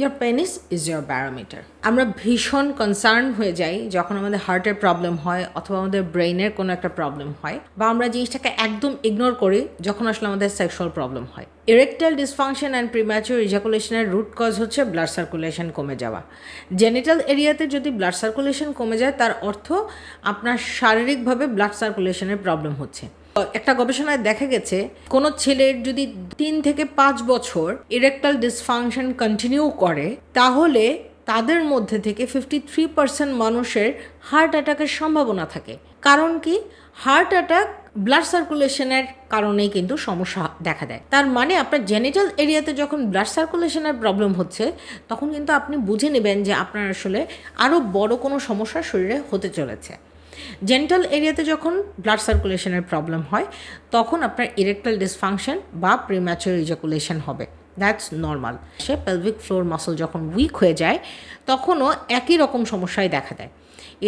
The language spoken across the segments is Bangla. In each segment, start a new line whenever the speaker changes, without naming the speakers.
Your penis is your barometer আমরা ভীষণ কনসার্ন হয়ে যাই যখন আমাদের হার্টের প্রবলেম হয় অথবা আমাদের ব্রেইনের কোনো একটা প্রবলেম হয় বা আমরা জিনিসটাকে একদম ইগনোর করি যখন আসলে আমাদের সেক্সুয়াল প্রবলেম হয়। ইরেকটাইল ডিসফাংশন অ্যান্ড প্রিম্যাচুর ইজাকুলেশনের রুট কজ হচ্ছে ব্লাড সার্কুলেশন কমে যাওয়া। জেনিটাল এরিয়াতে যদি ব্লাড সার্কুলেশন কমে যায়, তার অর্থ আপনার শারীরিকভাবে ব্লাড সার্কুলেশনের প্রবলেম হচ্ছে। একটা গবেষণায় দেখা গেছে, কোনো ছেলের যদি তিন থেকে পাঁচ বছর ইরেকটাল ডিসফাংশন কন্টিনিউ করে, তাহলে তাদের মধ্যে থেকে ফিফটি থ্রি পার্সেন্ট মানুষের হার্ট অ্যাটাকের সম্ভাবনা থাকে। কারণ কি? হার্ট অ্যাটাক ব্লাড সার্কুলেশনের কারণেই কিন্তু সমস্যা দেখা দেয়। তার মানে আপনার জেনিটাল এরিয়াতে যখন ব্লাড সার্কুলেশনের প্রবলেম হচ্ছে, তখন কিন্তু আপনি বুঝে নেবেন যে আপনার আসলে আরও বড় কোনো সমস্যা শরীরে হতে চলেছে। জেন্টাল এরিয়াতে যখন ব্লাড সার্কুলেশনের প্রবলেম হয়, তখন আপনার ইরেকটাল ডিসফাংশন বা প্রিম্যাচুর ইজাকুলেশন হবে। দ্যাটস নর্মাল সে পেলভিক ফ্লোর মাসল যখন উইক হয়ে যায়, তখনও একই রকম সমস্যায় দেখা দেয়।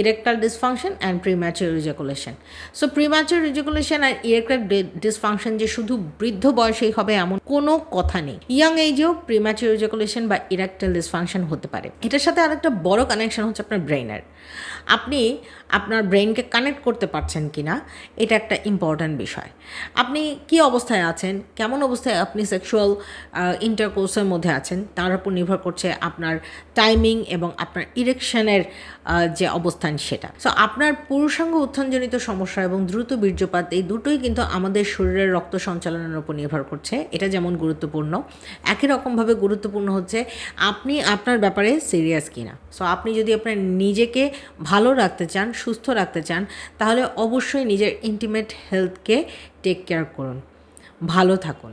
Erectile dysfunction and premature ejaculation so premature ejaculation and erectile dysfunction যে শুধু বৃদ্ধ বয়সেই হবে এমন কোনো কথা নেই। ইয়াং এজেও প্রিম্যাচুর ইজাকুলেশন বা ইরেকটাল ডিসফাংশন হতে পারে। এটার সাথে আরেকটা বড় কানেকশন হচ্ছে আপনার ব্রেইনের আপনি আপনার ব্রেইনকে কানেক্ট করতে পারছেন কি না এটা একটা ইম্পর্ট্যান্ট বিষয়। আপনি কি অবস্থায় আছেন? কেমন অবস্থায় আপনি সেক্সুয়াল ইন্টারকোর্সের মধ্যে আছেন, তার উপর নির্ভর করছে আপনার টাইমিং এবং আপনার ইরেকশনের যে অবস্থান সেটা। সো আপনার পুরুষাঙ্গ উত্থানজনিত সমস্যা এবং দ্রুত বীর্যপাত, এই দুটোই কিন্তু আমাদের শরীরের রক্ত সঞ্চালনের উপর নির্ভর করছে। এটা যেমন গুরুত্বপূর্ণ। একই রকমভাবে গুরুত্বপূর্ণ হচ্ছে, আপনি আপনার ব্যাপারে সিরিয়াস কিনা। সো আপনি যদি আপনার নিজেকে ভালো রাখতে চান, সুস্থ রাখতে চান, তাহলে অবশ্যই নিজের ইন্টিমেট হেলথকে টেক কেয়ার করুন। ভালো থাকুন।